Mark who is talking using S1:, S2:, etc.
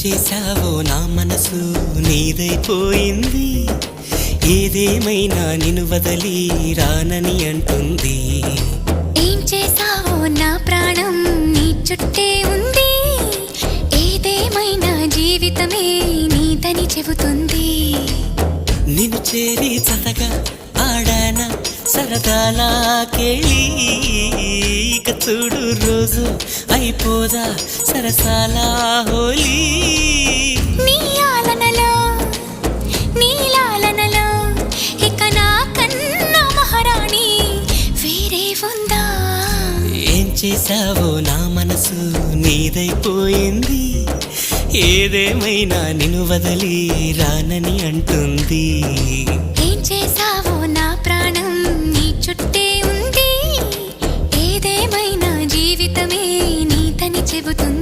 S1: చేశావో నా మనసు నీదైపోయింది. ఏదేమైనా నిన్ను వదలి రానని అంటుంది.
S2: ఏం చేసావో నా ప్రాణం నీ చుట్టే ఉంది. ఏదేమైనా జీవితమే నీదని చెబుతుంది.
S1: నిన్ను చేరి చతగా ఆడాన సరదాలా కేళి. ఇక చూడు రోజు అయిపోదా సరసాలా హోలీ.
S2: లాలనలో ఇక నా కన్నా మహారాణి వేరే ఉందా?
S1: ఏం చేశావో నా మనసు నీదైపోయింది. ఏదేమైనా నిన్ను వదలి రానని అంటుంది.
S2: ఏం చేసావో నా ప్రాణం నీ చుట్టే ఉంది. ఏదేమైనా జీవితమే నీతని చెబుతుంది.